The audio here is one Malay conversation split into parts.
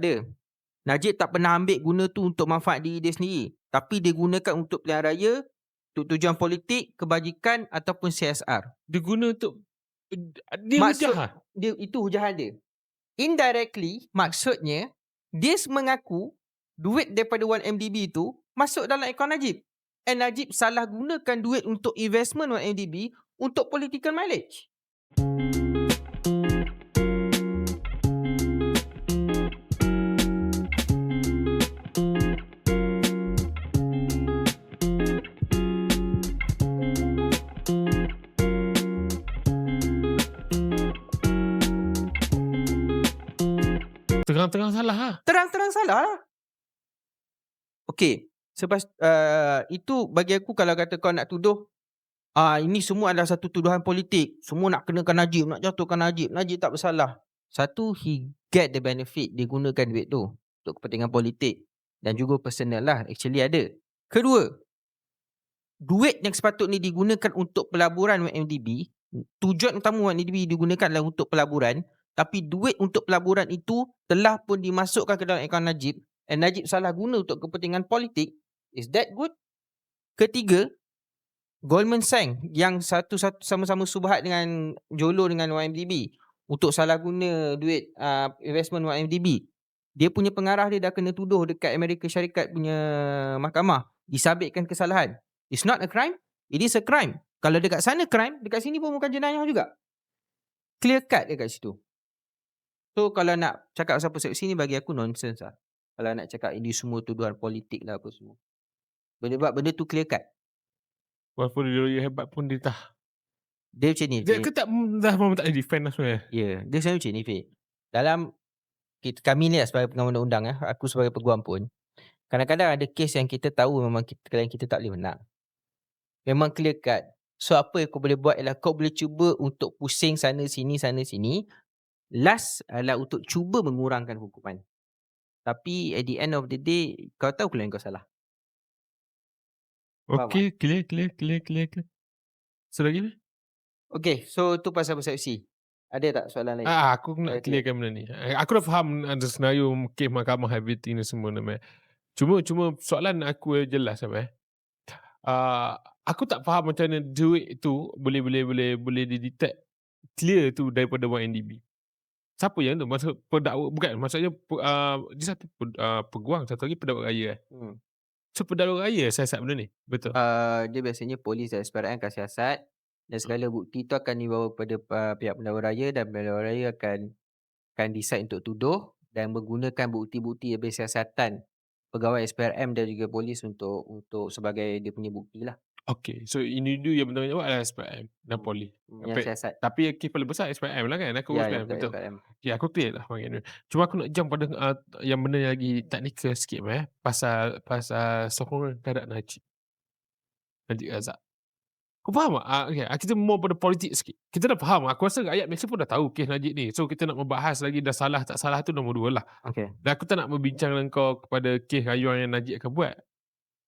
ada. Najib tak pernah ambil guna tu untuk manfaat diri dia sendiri. Tapi dia gunakan untuk pilihan raya, untuk tujuan politik, kebajikan ataupun CSR. Dia guna untuk dia Maksud- hujah ah. Dia, itu hujahan dia. Indirectly, maksudnya, dia mengaku duit daripada 1MDB tu masuk dalam akaun Najib. And Najib salah gunakan duit untuk investment 1MDB untuk political mileage. Terang-terang salah ah. Terang-terang salah lah. Okay. Sebab uh, itu bagi aku kalau kata kau nak tuduh ah ini semua adalah satu tuduhan politik. Semua nak kenakan Najib, nak jatuhkan Najib. Najib tak bersalah. Satu, he get the benefit. Dia gunakan duit tu untuk kepentingan politik. Dan juga personal lah. Actually ada. Kedua, duit yang sepatutnya digunakan untuk pelaburan MDB, tujuan utama MDB digunakan adalah untuk pelaburan. Tapi duit untuk pelaburan itu telah pun dimasukkan ke dalam akaun Najib. And Najib salah guna untuk kepentingan politik. Is that good? Ketiga, Goldman Sachs yang satu-satu sama-sama subhat dengan Jolo dengan YMDB untuk salah guna duit uh, investment YMDB. Dia punya pengarah dia dah kena tuduh dekat Amerika Syarikat punya mahkamah. Disabitkan kesalahan. It's not a crime. It is a crime. Kalau dekat sana crime, dekat sini pun bukan jenayah juga. Clear cut dekat situ. So kalau nak cakap pasal persepsi ni bagi aku nonsense lah. Kalau nak cakap ini semua tuduhan politik lah apa semua. Benda buat benda tu clear cut. Walaupun dia hebat pun dia tak. Dia macam ni. Dia Fik. ke tak dah memang tak defend lah sebenarnya. Ya, yeah, dia sebenarnya macam ni Fik. Dalam kita, kami ni lah sebagai pengawal undang-undang eh, aku sebagai peguam pun kadang-kadang ada kes yang kita tahu memang kita klien kita tak boleh menang. Memang clear cut. So apa yang kau boleh buat ialah kau boleh cuba untuk pusing sana sini sana sini. Last adalah untuk cuba mengurangkan hukuman. Tapi at the end of the day kau tahu klien kau salah. Faham Okay, clear, clear, clear, clear, clear. So lagi ni? Okay, so tu pasal persepsi. Ada tak soalan lain? Ah, aku nak Okay. clearkan benda ni. Eh, Aku dah faham ada senario kes mahkamah everything ni semua nama. Cuma cuma soalan aku jelas sama. Uh, aku tak faham macam mana duit tu boleh boleh boleh boleh didetect clear tu daripada 1NDB. Siapa yang tu? Maksud pendakwa bukan maksudnya pe- uh, dia satu pe- uh, peguam satu lagi pendakwa raya eh. Hmm. So pendakwa raya siasat benda ni. Betul. Uh, dia biasanya polis dan SPRM akan siasat dan segala bukti tu akan dibawa kepada uh, pihak pendakwa raya dan pendakwa raya akan akan decide untuk tuduh dan menggunakan bukti-bukti habis siasatan pegawai SPRM dan juga polis untuk untuk sebagai dia punya bukti lah Okay. So individu yang betul-betul buat adalah SPM dan Hmm. poli. yang Tapi- siasat. Tapi kes paling besar SPM lah kan. Aku Ya, SPM betul. SPRM. Ya aku clear lah ni. Cuma aku nak jump pada uh, yang benda yang lagi teknikal sikit eh pasal pasal sokongan terhadap Najib. Najib Razak. Kau faham tak? Uh, okay. Kita more pada politik sikit. Kita dah faham. Aku rasa rakyat Malaysia pun dah tahu kes Najib ni. So kita nak membahas lagi dah salah tak salah tu nombor dua lah. Okay. Dan aku tak nak membincang dengan kau kepada kes rayuan yang Najib akan buat.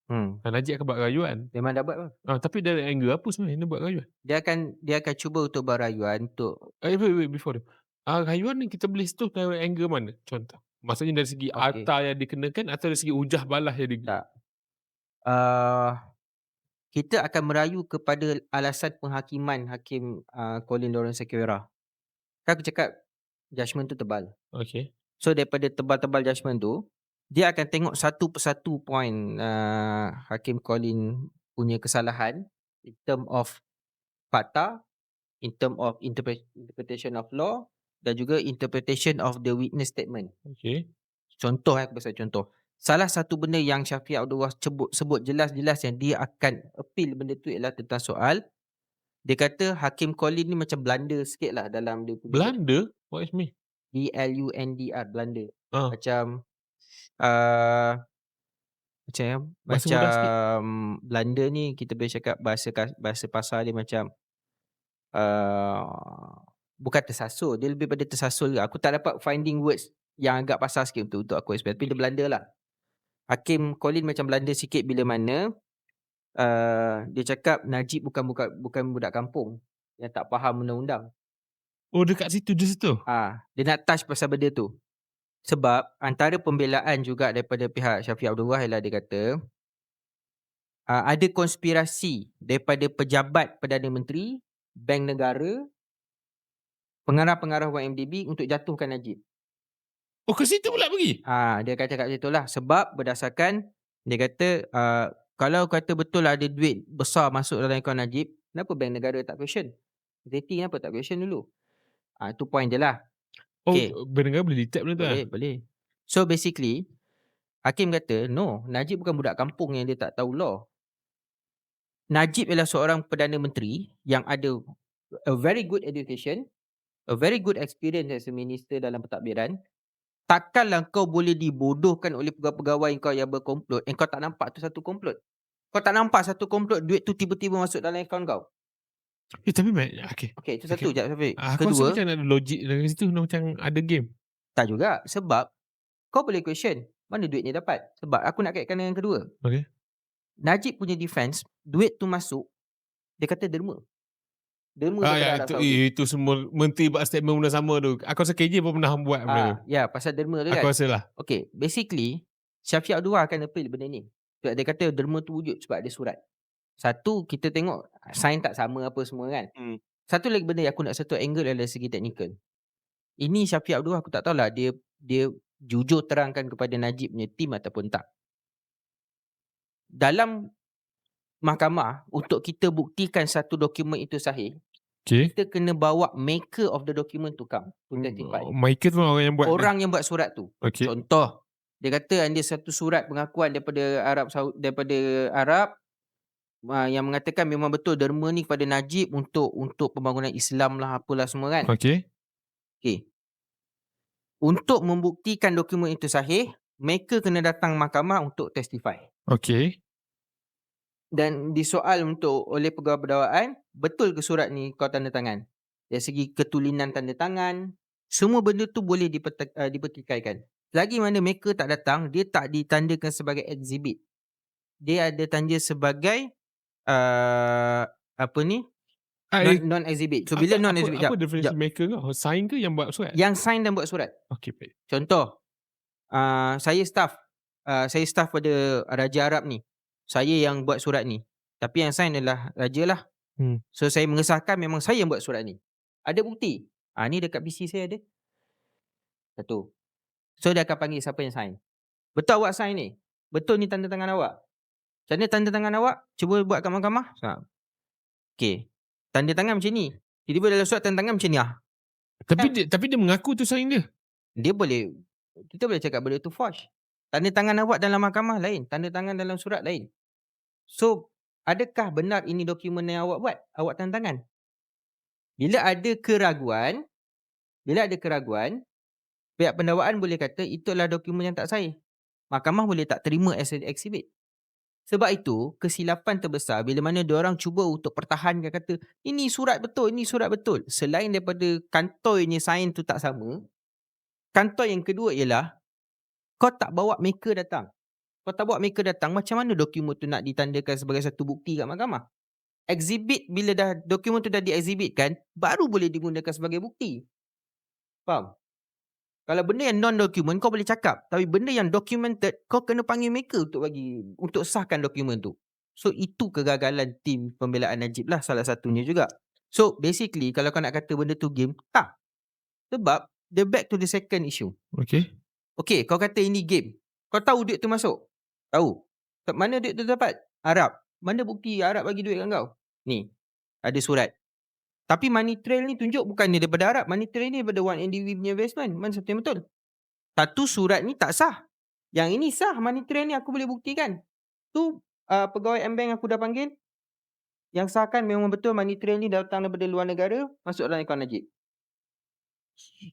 Hmm. Dan Najib akan buat rayuan. Memang dah buat apa? Uh, tapi dari angle apa sebenarnya dia buat rayuan? Dia akan dia akan cuba untuk berayuan untuk Eh, wait, wait, before tu. Uh, rayuan ni kita boleh tu dari angle mana? Contoh. Maksudnya dari segi Okey. harta yang dikenakan atau dari segi ujah balas yang di... Tak. uh, kita akan merayu kepada alasan penghakiman Hakim uh, Colin Lawrence Sequeira. Kan aku cakap judgement tu tebal. Okay. So daripada tebal-tebal judgement tu, dia akan tengok satu persatu point uh, Hakim Colin punya kesalahan in term of fakta, in term of interpre- interpretation of law dan juga interpretation of the witness statement. Okay. Contoh eh, aku pasal contoh. Salah satu benda yang Syafiq Abdul sebut, sebut jelas-jelas yang dia akan appeal benda tu ialah tentang soal dia kata Hakim Colin ni macam Belanda sikit lah dalam dia punya Belanda? What is me? B-L-U-N-D-R Belanda. Ah. Macam uh, macam ya, Bahasa mudah sikit. macam Belanda ni kita boleh cakap bahasa kas- bahasa pasar dia macam uh, bukan tersasul, dia lebih pada tersasul ke. Aku tak dapat finding words yang agak pasar sikit untuk untuk aku explain. Tapi dia Belanda lah. Hakim Colin macam Belanda sikit bila mana uh, dia cakap Najib bukan bukan bukan budak kampung yang tak faham undang-undang. Oh dekat situ, di situ? Ah, dia nak touch pasal benda tu. Sebab antara pembelaan juga daripada pihak Syafiq Abdul Wahid ialah dia kata uh, ada konspirasi daripada pejabat Perdana Menteri, Bank Negara, pengarah-pengarah YMDB untuk jatuhkan Najib. Oh ke situ pula pergi? Ah, dia kata kat situ lah. Sebab berdasarkan dia kata uh, kalau kata betul ada duit besar masuk dalam akaun Najib, kenapa Bank Negara tak question? Rating kenapa tak question dulu? Ah, itu point je lah. Oh, Okay. Boleh detect benda tu lah. Boleh, boleh. So basically, Hakim kata, no, Najib bukan budak kampung yang dia tak tahu law. Najib ialah seorang Perdana Menteri yang ada a very good education, a very good experience as a minister dalam pentadbiran. Takkanlah kau boleh dibodohkan oleh pegawai-pegawai kau yang berkomplot and kau tak nampak tu satu komplot. Kau tak nampak satu komplot duit tu tiba-tiba masuk dalam akaun kau. Eh tapi Matt, okay. Okay, itu satu okay. Syafiq. Ah, Aku rasa Kedua, macam ada logik dari situ macam ada game. tak juga. Sebab kau boleh question, mana duit ni dapat? Sebab aku nak kaitkan dengan kedua. Okay. Najib punya defense, duit tu masuk, dia kata derma. Derma Ah, ya, itu, eh, itu semua menteri buat statement benda sama tu. Aku rasa KJ pun pernah buat benda tu. Ah, ya, pasal derma tu Aku kan. rasa lah. Okay, basically, Syafiq Abdul Wahab akan appeal benda ni. Sebab dia kata derma tu wujud sebab ada surat. Satu, kita tengok sign tak sama apa semua kan. Hmm. Satu lagi benda yang aku nak satu angle adalah segi teknikal. Ini Syafiq Abdul aku tak tahulah dia dia jujur terangkan kepada Najib punya team ataupun tak. Dalam mahkamah untuk kita buktikan satu dokumen itu sahih, Okay. kita kena bawa maker of the document to come to testify. Michael tu orang yang buat. Orang yang buat surat tu. Okay. Contoh, dia kata ada satu surat pengakuan daripada Arab Saudi daripada Arab uh, yang mengatakan memang betul derma ni kepada Najib untuk untuk pembangunan Islam lah apalah semua kan. Okay. Okey. Untuk membuktikan dokumen itu sahih, mereka kena datang mahkamah untuk testify. Okay. Dan disoal untuk oleh pegawai berdakwaan, betul ke surat ni kau tanda tangan? Dari segi ketulinan tanda tangan, semua benda tu boleh uh, dipertikaikan. Lagi mana mereka tak datang, dia tak ditandakan sebagai exhibit. Dia ada tanda sebagai uh, apa ni? Ah, Non, eh, non-exhibit. So bila apa- non-exhibit, Apa, apa jap, definisi jap. maker kau? Sign ke yang buat surat? yang sign dan buat surat. Okay, baik. Contoh, uh, saya staff. Uh, saya staff pada Raja Arab ni. Saya yang buat surat ni. Tapi yang sign adalah Raja lah. Hmm. So saya mengesahkan memang saya yang buat surat ni. Ada bukti. Ah ni dekat PC saya ada. Satu. So dia akan panggil siapa yang sign. Betul awak sign ni? Betul ni tanda tangan awak? Macam mana tanda tangan awak? Cuba buat kat mahkamah. Ha. Okay. Tanda tangan macam ni. Tiba-tiba dalam surat tanda tangan macam ni ah. Tapi Kan? dia, tapi dia mengaku tu sign dia. dia boleh kita boleh cakap benda tu forge. Tanda tangan awak dalam mahkamah lain, tanda tangan dalam surat lain. So, adakah benar ini dokumen yang awak buat? Awak tanda tangan. Bila ada keraguan, bila ada keraguan, pihak pendakwaan boleh kata itu adalah dokumen yang tak sahih. Mahkamah boleh tak terima as an exhibit. Sebab itu, kesilapan terbesar bila mana diorang cuba untuk pertahankan kata, ini surat betul, ini surat betul. Selain daripada kantornya sign tu tak sama, kantor yang kedua ialah kau tak bawa maker datang. Kau tak bawa maker datang, macam mana dokumen tu nak ditandakan sebagai satu bukti kat mahkamah? Exhibit bila dah dokumen tu dah diexhibitkan, baru boleh digunakan sebagai bukti. Faham? Kalau benda yang non-document kau boleh cakap, tapi benda yang documented kau kena panggil maker untuk bagi untuk sahkan dokumen tu. So itu kegagalan tim pembelaan Najib lah salah satunya juga. So basically kalau kau nak kata benda tu game, tak. Sebab the back to the second issue. Okay. Okay, kau kata ini game. Kau tahu duit tu masuk? Tahu. Mana duit tu dapat? Arab. Mana bukti Arab bagi duit kat kau? Ni. Ada surat. Tapi money trail ni tunjuk bukannya daripada Arab. Money trail ni daripada 1NDV punya investment. Mana satu yang betul? Satu surat ni tak sah. Yang ini sah. Money trail ni aku boleh buktikan. Tu uh, pegawai M-Bank aku dah panggil. Yang sahkan memang betul money trail ni datang daripada luar negara. Masuk dalam akaun Najib.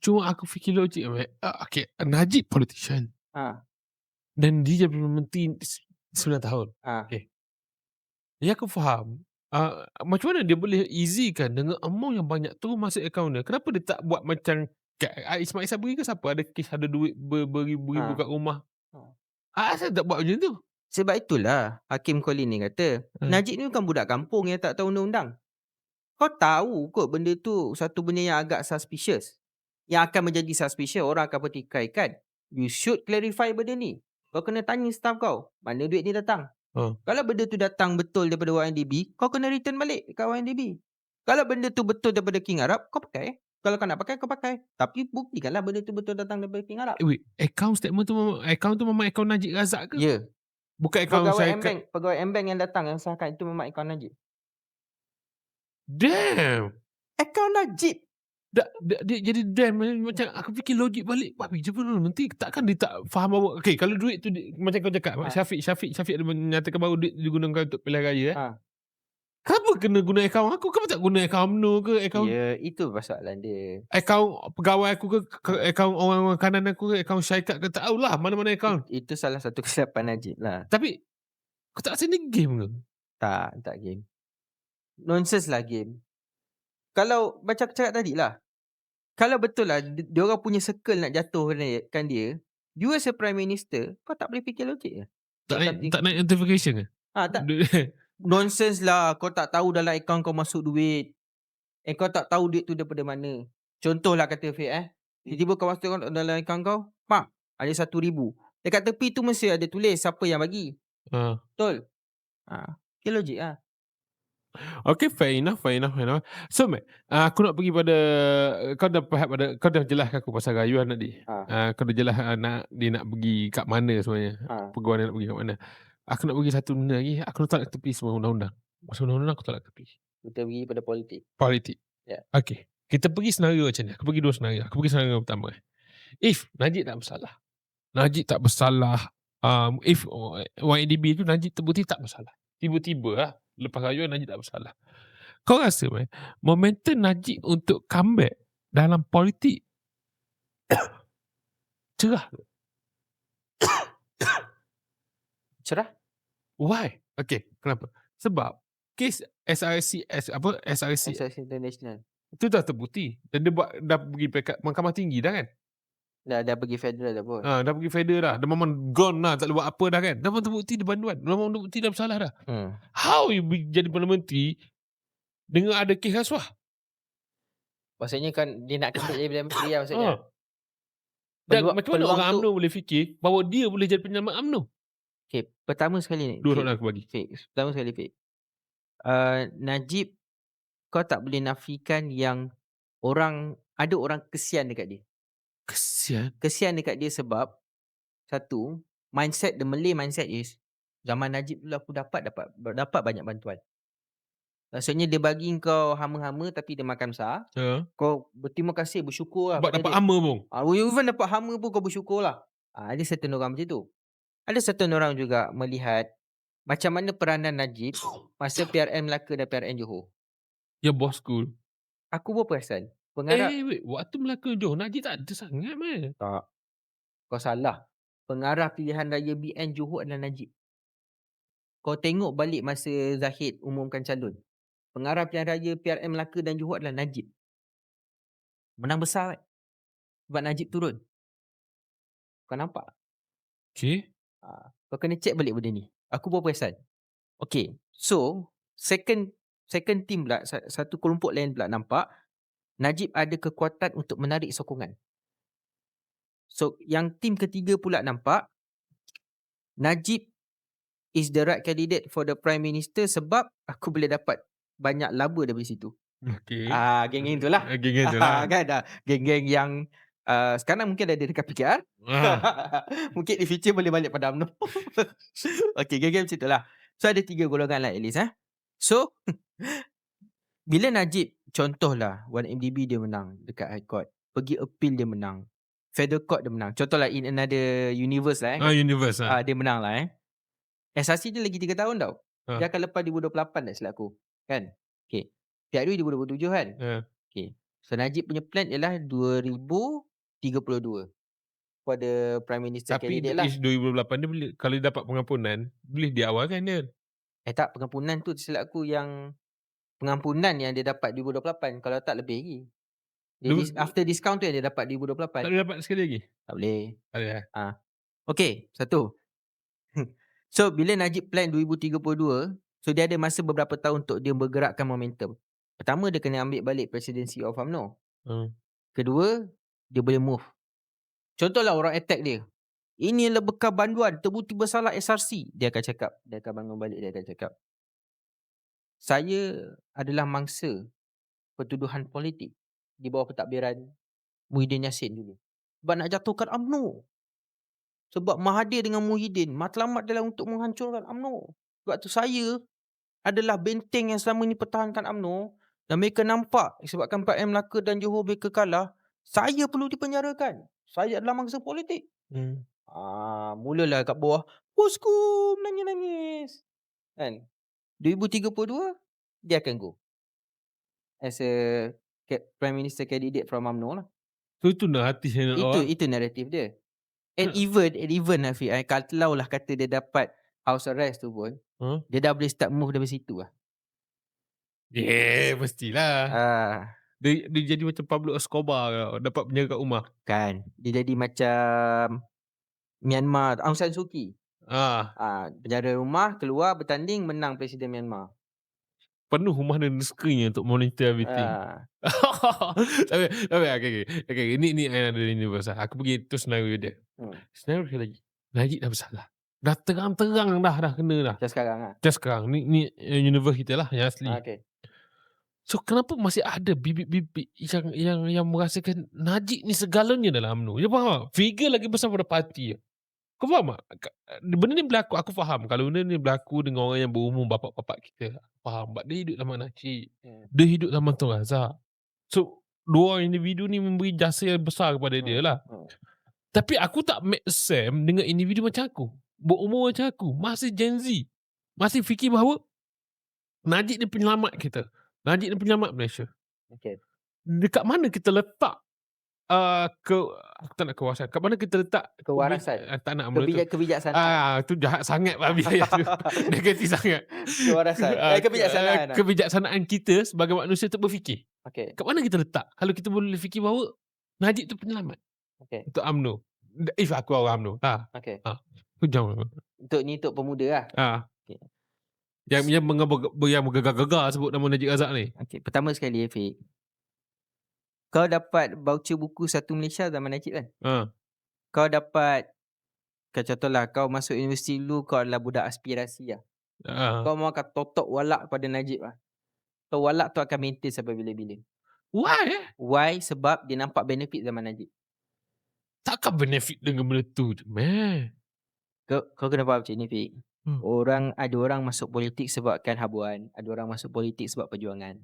Cuma aku fikir logik. Ah, okay. Najib politician. Ha. Dan dia jadi menteri 9 tahun. Ha. Ya aku faham. Uh, macam mana dia boleh easykan dengan amount yang banyak tu masuk akaun dia? Kenapa dia tak buat macam ah, Ismail Sabri ke siapa ada kes ada duit ber, beribu-ribu Ha. kat rumah? Ha. Ah, saya tak buat macam tu. Sebab itulah Hakim Colin ni kata, Hmm. Najib ni bukan budak kampung yang tak tahu undang-undang. Kau tahu kot benda tu satu benda yang agak suspicious. Yang akan menjadi suspicious, orang akan pertikaikan. You should clarify benda ni. Kau kena tanya staff kau. Mana duit ni datang. Ha. Kalau benda tu datang betul daripada YNDB, kau kena return balik dekat YNDB. Kalau benda tu betul daripada King Arab, kau pakai. Kalau kau nak pakai, kau pakai. Tapi buktikanlah benda tu betul datang daripada King Arab. Eh, wait, account statement tu account tu memang account Najib Razak ke? Ya. Yeah. Bukan account Pegawai saya M-Bank, pegawai M-Bank yang datang yang sahkan itu memang akaun Najib. Damn. Akaun Najib. Dah, dia, dia jadi damn macam aku fikir logik balik. Babi je pun nanti takkan dia tak faham bahawa okay, kalau duit tu di- macam kau cakap Ha. Syafiq Syafiq Syafiq ada menyatakan bahawa duit digunakan untuk pilihan raya eh. Ha. Kenapa kena guna akaun aku? Kenapa tak guna akaun UMNO ke akaun Ya, itu persoalan dia. akaun pegawai aku ke, ke akaun orang-orang kanan aku ke akaun syarikat ke tak tahulah mana-mana akaun. It- Itu salah satu kesilapan Najib lah. Tapi kau tak rasa ni game ke? Tak, tak game. Nonsense lah game. Kalau macam aku cakap tadi lah. Kalau betul lah di- dia orang punya circle nak jatuhkan dia, kan dia, you as a prime minister, kau tak boleh fikir logik ke? Tak Kau naik, tak- tak naik notification ke? Ha, tak. Nonsense lah. Kau tak tahu dalam akaun kau masuk duit. Eh kau tak tahu duit tu daripada mana. Contohlah kata Fik eh. Tiba-tiba kau masuk dalam akaun kau. Pak. Ada satu ribu. Dekat tepi tu mesti ada tulis siapa yang bagi. Ha. Betul? Ha. Okay logik lah. Okay, fair enough, fair enough, fair enough. So, Matt, uh, aku nak pergi pada kau dah faham pada kau dah jelaskan aku pasal rayuan tadi. Ha. Uh, kau dah jelas uh, nak dia nak pergi kat mana sebenarnya. Ha. Peguam dia nak pergi kat mana. Aku nak pergi satu benda lagi. Aku nak tepi semua undang-undang. Masa undang-undang aku tolak tepi. Kita pergi pada politik. Politik. Ya. Okay. Kita pergi senario macam ni. Aku pergi dua senario. Aku pergi senario pertama. If Najib tak bersalah. Najib tak bersalah. Um, if oh, YDB tu Najib terbukti tak bersalah. Tiba-tiba lah. Lepas rayuan Najib tak bersalah. Kau rasa man, momentum Najib untuk comeback dalam politik cerah ke? Cerah? Why? Okay, kenapa? Sebab kes SRC, S, apa SRC Asas International. itu dah terbukti dan dia buat dah pergi pekat mahkamah tinggi dah kan? Dah, dah pergi federal dah pun. Ha, dah pergi federal dah. Dia memang gone lah. Tak boleh buat apa dah kan. Dah memang terbukti dia banduan. Dah memang terbukti dah bersalah dah. Hmm. How you jadi Perdana Menteri dengan ada kes rasuah? Maksudnya kan dia nak kena jadi Perdana Menteri lah maksudnya. Ha. Dan Peluang- macam mana orang tu- UMNO boleh fikir bahawa dia boleh jadi penyelamat UMNO? Okay, pertama sekali ni. Dua soalan aku bagi. Fik, pertama sekali Fik. Uh, Najib, kau tak boleh nafikan yang orang, ada orang kesian dekat dia. Kesian. Kesian dekat dia sebab, satu, mindset, the Malay mindset is, zaman Najib dulu aku dapat, dapat dapat banyak bantuan. Maksudnya dia bagi kau hama-hama tapi dia makan besar. Ha. Kau berterima kasih, bersyukur lah. Sebab dapat dia. ama pun. Ah, uh, even dapat hama pun kau bersyukur lah. Ah, ada certain orang macam tu. Ada certain orang juga melihat macam mana peranan Najib masa PRN Melaka dan PRN Johor. Ya bosku. Aku pun perasan. Pengarah Eh, wait. Waktu Melaka Johor, Najib tak ada sangat, man. tak. Kau salah. Pengarah pilihan raya BN Johor adalah Najib. Kau tengok balik masa Zahid umumkan calon. Pengarah pilihan raya PRN Melaka dan Johor adalah Najib. Menang besar kan? Sebab Najib turun. Kau nampak? Okay. Ha, kau kena check balik benda ni. Aku pun perasan. Okay. So, second second team pula, sa- satu kelompok lain pula nampak Najib ada kekuatan untuk menarik sokongan. So, yang tim ketiga pula nampak Najib is the right candidate for the prime minister sebab aku boleh dapat banyak laba daripada situ. Okay. Ah, geng-geng tu lah. Okay, gitu lah. kan dah. Geng-geng yang uh, sekarang mungkin ada dekat PKR. Ah. Mungkin di future boleh balik pada UMNO. okay, game-game macam itulah. So ada tiga golongan lah at least eh. So bila Najib contohlah 1MDB dia menang dekat High Court, pergi appeal dia menang. Federal Court dia menang. Contohlah in another universe lah eh. Ah, universe Ah, ah. dia menang lah eh. SRC dia lagi 3 tahun tau. Ah. Dia akan lepas 2028 tak silap aku. Kan? Okay. PRU 2027 kan? Ya. So Najib punya plan ialah 2032 for the Prime Minister Tapi candidate lah. ish 2008 dia boleh kalau dia dapat pengampunan, boleh diawalkan dia. Eh tak, pengampunan tu silap aku yang pengampunan yang dia dapat 2028. Kalau tak lebih lagi. Dia Lu- dis, after discount tu yang dia dapat Tak 2028. boleh dapat sekali lagi. Tak boleh. Tak boleh. eh? Okay, satu. so bila Najib plan 2032, so dia ada masa beberapa tahun untuk dia bergerakkan momentum. Pertama dia kena ambil balik presidency of UMNO. Hmm. Kedua, dia boleh move. Contohlah orang attack dia. Ini bekal banduan, terbukti bersalah SRC. Dia akan cakap, dia akan bangun balik, dia akan cakap. Saya adalah mangsa pertuduhan politik di bawah pentadbiran Muhyiddin Yassin dulu. Sebab nak jatuhkan UMNO. Sebab Mahathir dengan Muhyiddin matlamat adalah untuk menghancurkan UMNO. Sebab tu saya adalah benteng yang selama ni pertahankan UMNO dan mereka nampak sebabkan 4M Melaka dan Johor mereka kalah, saya perlu dipenjarakan. Saya adalah mangsa politik. Hmm. Ah, mulalah kat bawah, bosku menangis-nangis. Kan? 2032 dia akan go. As a ca- prime minister candidate from UMNO lah. So itu hati saya nak Itu awak. itu naratif dia. And Hmm. even and even Hafiz, eh, kalau lah kata dia dapat house arrest tu pun, Huh? dia dah boleh start move dari situ lah. Yeah, mestilah. Ah, Dia, dia jadi macam Pablo Escobar tau. Dapat penjara kat rumah. kan. Dia jadi macam Myanmar, Aung San Suu Kyi. Ah, Ah, penjara rumah, keluar bertanding menang presiden Myanmar. penuh rumah dan rezekinya untuk monitor everything. Ah, tapi, tapi, okay, okay. okay. Ini, ini ada ini pasal. Aku pergi tu senario dia. Hmm. Senario dia lagi. Najib dah bersalah. Dah terang-terang dah, dah kena dah. macam sekarang lah. Just sekarang. Ni, ni uh, universe kita lah yang asli. Ah, okay. So kenapa masih ada bibit-bibit yang yang yang merasakan Najib ni segalanya dalam UMNO? You faham tak? Figure lagi besar pada parti. Kau faham tak? Ka- Benda ni berlaku, aku faham. Kalau benda ni berlaku dengan orang yang berumur bapak-bapak kita, aku faham. Sebab dia hidup zaman Najib. Hmm. Dia hidup zaman Tun Razak. So, dua orang individu ni memberi jasa yang besar kepada dia Hmm. lah. Hmm. Tapi aku tak make Sam dengan individu macam aku. Berumur macam aku. Masih Gen Z. Masih fikir bahawa Najib ni penyelamat kita. Najib ni penyelamat Malaysia. Okay. Dekat mana kita letak uh, ke aku tak nak kewasan. Kat mana kita letak Kewarasan. Uh, tak nak benda tu. Kebijak, kebijaksanaan. Ah, tu jahat sangat babi ayat tu. Negatif sangat. Kewarasan. Ah, Eh, kebijaksanaan. ah, Kebijaksanaan kita sebagai manusia tu berfikir. Okay. Kat mana kita letak? Kalau kita boleh fikir bahawa Najib tu penyelamat Okay. untuk UMNO. If aku orang UMNO. Ha, Okay. aku jangan. Untuk ni untuk pemuda lah. Ha. Okay. Yang yang mengabar, yang menggegar-gegar sebut nama Najib Razak ni. Okay. Pertama sekali Afiq. Kau dapat voucher buku satu Malaysia zaman Najib kan? Ha. Kau dapat Kau contohlah kau masuk universiti dulu kau adalah budak aspirasi lah. Ha. Kau mau akan totok walak pada Najib lah. Kau walak tu akan maintain sampai bila-bila. Why eh? Why? Sebab dia nampak benefit zaman Najib. Takkan benefit dengan benda tu. Man. Kau, kau kena faham macam ni Fik. Hmm. Orang ada orang masuk politik sebabkan habuan, ada orang masuk politik sebab perjuangan.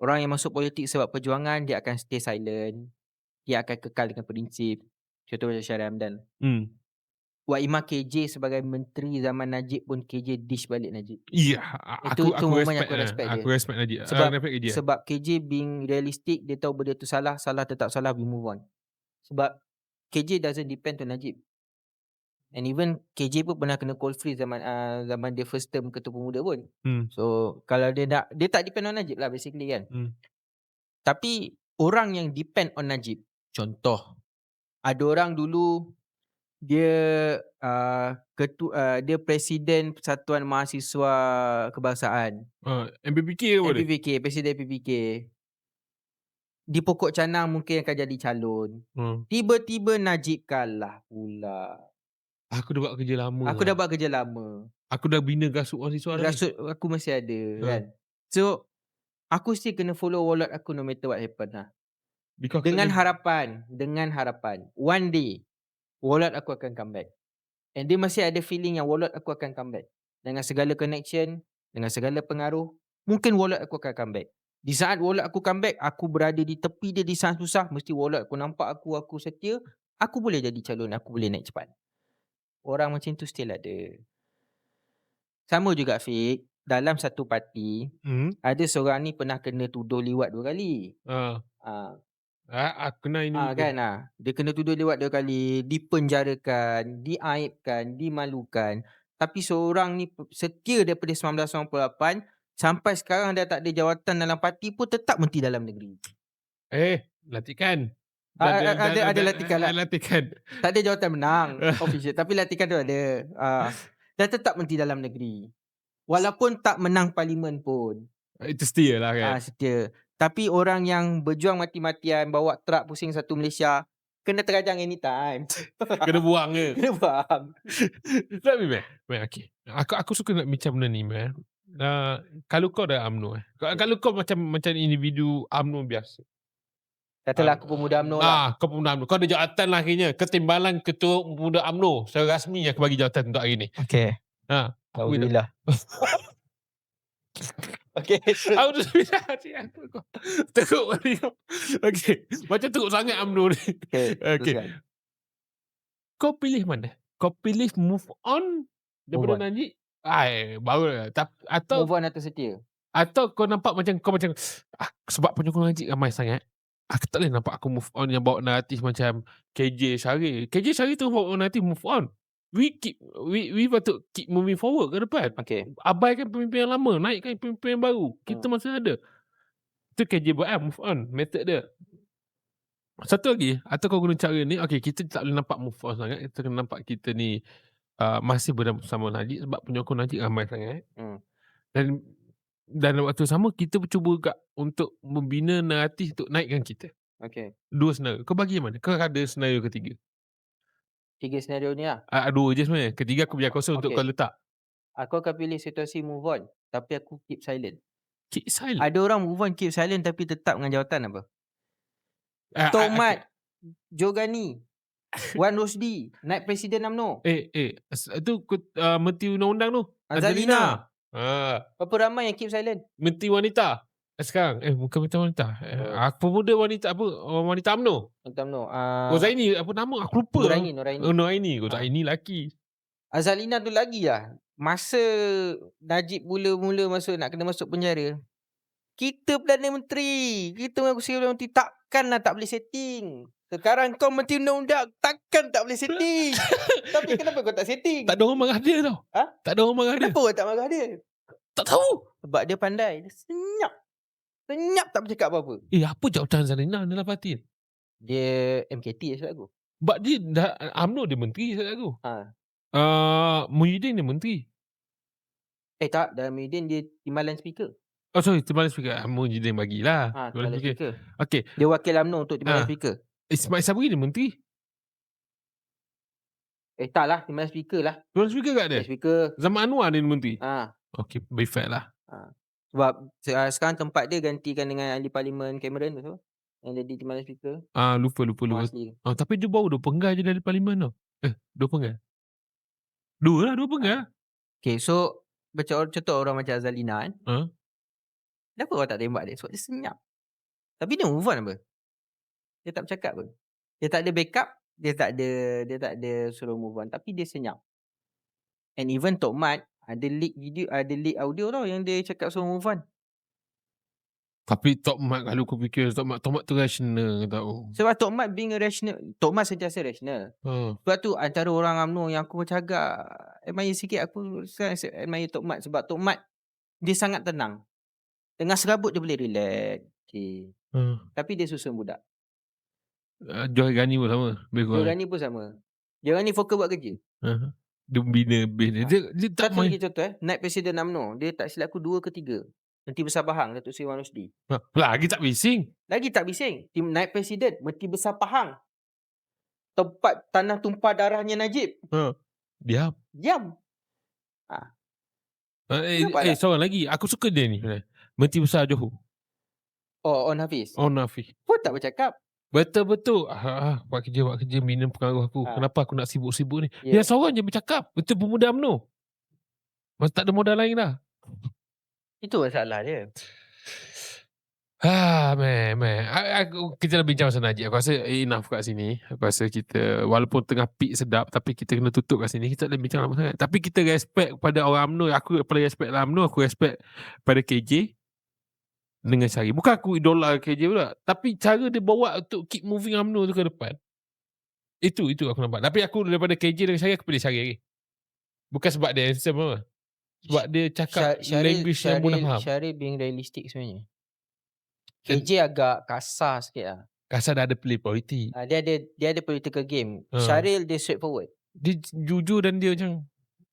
Orang yang masuk politik sebab perjuangan dia akan stay silent. Dia akan kekal dengan prinsip. Contoh macam Syah Ramdan. Hmm. Wak Imam KJ sebagai menteri zaman Najib pun KJ dish balik Najib. Iya, Itu- aku itu aku respect, yang aku respect Aku dia. respect Najib. Sebab- Sebab respect dia. Sebab KJ being realistic, dia tahu benda tu salah, salah tetap salah, we move on. Sebab KJ doesn't depend on Najib. And even KJ pun pernah kena call free zaman uh, zaman dia first term ketua pemuda pun. Hmm. So kalau dia nak dia tak depend on Najib lah basically kan. Hmm. Tapi orang yang depend on Najib, contoh ada orang dulu dia uh, ketua uh, dia presiden Persatuan Mahasiswa Kebangsaan. Uh, MPPK ke apa dia? MPPK, presiden MPPK. Di pokok canang mungkin akan jadi calon. Hmm. Tiba-tiba Najib kalah pula. Aku dah buat kerja lama. Aku dah lah. buat kerja lama. Aku dah bina gasuk mahasiswa dah. ni. Rasut aku masih ada Ha. kan. So aku still kena follow wallet aku no matter what happen lah. Because Dengan aku- harapan, dengan harapan one day wallet aku akan come back. And dia masih ada feeling yang wallet aku akan come back. Dengan segala connection, dengan segala pengaruh, mungkin wallet aku akan come back. Di saat wallet aku come back, aku berada di tepi dia di saat susah, mesti wallet aku nampak aku, aku setia, aku boleh jadi calon, aku boleh naik cepat. Orang macam tu still ada. Sama juga Fik, dalam satu parti, Hmm. ada seorang ni pernah kena tuduh liwat dua kali. Ah. Ah, Ah, aku kenal ini. Ah betul. kan ah. Dia kena tuduh lewat dua kali, dipenjarakan, diaibkan, dimalukan. Tapi seorang ni pe- setia daripada 1998 sampai sekarang dia tak ada jawatan dalam parti pun tetap menteri dalam negeri. Eh, latikan. Ah, ah, ada- ada latikan lah. Latikan. Tak ada jawatan menang official tapi latihan tu ada. Ah dan tetap menteri dalam negeri. Walaupun tak menang parlimen pun. Itu setia lah kan. Ah setia. Tapi orang yang berjuang mati-matian bawa truk pusing satu Malaysia Kena terajang anytime. Kena buang ke? Kena buang. Tapi meh, meh okay. Aku aku suka nak bincang benda ni meh. Uh, kalau kau dah UMNO eh. Kalau, kalau kau macam macam individu UMNO biasa. Katalah aku pemuda UMNO lah. Ah, kau pemuda UMNO. Kau ada jawatan lah akhirnya. Ketimbalan ketua pemuda UMNO. Secara rasmi aku bagi jawatan untuk hari ni. Okay. Ha. Alhamdulillah. okay. Aku tu hati aku kau. Teruk kali kau. Okay. Macam teruk sangat UMNO ni. Okay. Okay. Kau pilih mana? Kau pilih move on daripada Move on. Najib? Ai, baru lah. Tap- Atau Move on atau setia? Atau kau nampak macam kau macam ah, sebab penyokong Najib ramai sangat. Aku tak boleh nampak aku move on yang bawa naratif macam KJ Syaril. KJ Syaril tu bawa naratif move on. We keep we we patut keep moving forward ke depan. Okay. Abaikan pemimpin yang lama, naikkan pemimpin yang baru. Kita Hmm. masih ada. Itu KJ buat kan, move on, method dia. Satu lagi, atau kau guna cara ni, okay, kita tak boleh nampak move on sangat. Kita kena nampak kita ni uh, masih bersama Najib sebab penyokong Najib ramai sangat. Hmm. Dan dan waktu sama kita cuba juga untuk membina naratif untuk naikkan kita. Okay. Dua senario. Kau bagi yang mana? Kau ada senario ketiga? Tiga senario ni lah. Ah, dua je sebenarnya. Ketiga aku biar kosong untuk Okay. kau letak. Aku akan pilih situasi move on. Tapi aku keep silent. Keep silent. Ada orang move on keep silent tapi tetap dengan jawatan apa? Ah, ah, Tomat. Jogani. Wan Rosdi. Naik Presiden UMNO. Eh, eh. Itu uh, menteri undang-undang tu. Azalina. Ah, Berapa ramai yang keep silent? menteri wanita. Eh, Sekarang. Eh, bukan menteri wanita. Eh, Oh. aku pemuda wanita apa? Oh, wanita UMNO. Untuk UMNO. Uh, Oh, Zaini. Apa nama? Aku lupa. Nuraini. Nuraini. Oh, Nuraini. Oh, Ah. Zaini laki. Azalina tu lagi lah. Masa Najib mula-mula masuk nak kena masuk penjara. Kita Perdana Menteri. Kita mengaku sebagai Perdana Menteri. Takkanlah tak boleh setting. Sekarang kau Menteri Undang-Undang. Takkan tak boleh setting. Tapi kenapa kau tak setting? Tak ada orang marah dia tau. Ha? Tak ada orang marah dia. Kenapa orang tak marah dia? Tak tahu. Sebab dia pandai. Dia senyap. Senyap tak bercakap apa-apa. Eh, apa jawatan Zalina dalam Fatin? Dia MKT je sebab aku. Sebab dia dah, UMNO dia menteri saya aku. Ha. Uh, Muhyiddin dia menteri. Eh tak, dalam Muhyiddin dia timbalan speaker. Oh sorry, timbalan speaker. Ah, Muhyiddin bagilah. Ha, timbalan speaker. speaker. Okay. Dia wakil UMNO untuk timbalan Ah. speaker. Ismail Sabri dia menteri. Eh tak lah, timbalan speaker lah. Timbalan speaker kat dia? Timbalan speaker. Zaman Anwar dia menteri. Ha. Okay, be fair lah. Sebab se- ah, sekarang tempat dia gantikan dengan ahli parlimen Cameron tu. Yang jadi timbalan speaker. Ah lupa, lupa, lupa. asli. Ah, tapi dia baru dua penggal je dari parlimen tau. Eh, dua penggal? Dua lah, dua penggal. Okay, so macam contoh orang macam Azalina kan. Ha? Kenapa orang tak tembak dia? Sebab dia senyap. Tapi dia move on apa? Dia tak bercakap pun. Dia tak ada backup, dia tak ada dia tak ada suruh move on tapi dia senyap. And even Tok Mat ada leak video, ada leak audio tau yang dia cakap suruh move on. Tapi Tok Mat kalau kau fikir Tok Mat, Tok Mat tu rational tau. Sebab Tok Mat being a rational, Tok Mat sentiasa rational. Ha. Sebab tu antara orang UMNO yang aku macam agak admire sikit aku sangat admire Tok Mat sebab Tok Mat dia sangat tenang. Tengah serabut dia boleh relax. Okay. Ha. Tapi dia susun budak. Uh, Joy Gani pun sama. Lebih kurang. Jorani pun sama. Jorani fokus buat kerja. Ha. Dia bina base dia. Dia, dia tak Satu main. lagi contoh eh. Naik Presiden UMNO. Dia tak silap aku dua ke tiga. Menteri Besar Pahang Datuk Seri Wan Rosdi. Ha, Lagi tak bising. Lagi tak bising. Tim naik Presiden. Menteri Besar Pahang. Tempat tanah tumpah darahnya Najib. Diam. Diam. Uh, eh, Kenapa eh tak? seorang lagi. Aku suka dia ni. sebenarnya. Menteri Besar Johor. Oh, On Hafiz. Oh Nafi. Pun tak bercakap. Betul-betul. Ah, ah, buat kerja, buat kerja. Minum pengaruh aku. Ah. Kenapa aku nak sibuk-sibuk ni? Ya. Dia seorang je bercakap. Betul pemuda UMNO. Masa tak ada modal lain dah. Itu masalah dia. Ah, man, man. A- Aku, kita dah bincang pasal Najib. Aku rasa enough kat sini. Aku rasa kita, walaupun tengah peak sedap, tapi kita kena tutup kat sini. Kita tak boleh bincang lama sangat. Tapi kita respect pada orang UMNO. Aku paling respect lah UMNO. Aku respect pada KJ dengan Syari. Bukan aku idola KJ pula. Tapi cara dia bawa untuk keep moving UMNO tu ke depan. Itu, itu aku nampak. Tapi aku daripada KJ dengan Syari, aku pilih Syari lagi. Bukan sebab dia handsome apa. Sebab dia cakap Syar- language yang mudah faham. Syaril being realistic sebenarnya. KJ agak kasar sikit lah. Kasar dah ada play politik. Uh, dia ada dia ada political game. Ha. Syaril dia straightforward. dia jujur dan dia macam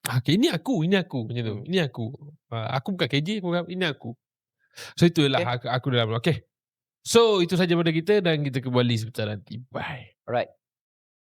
ah, okay, ini aku, ini aku macam tu. Hmm. Ini aku. Uh, aku bukan KJ, bukan ini aku. So itulah Okay. aku, aku dalam. Okay. So itu saja pada kita dan kita kembali sebentar nanti. Bye. Alright.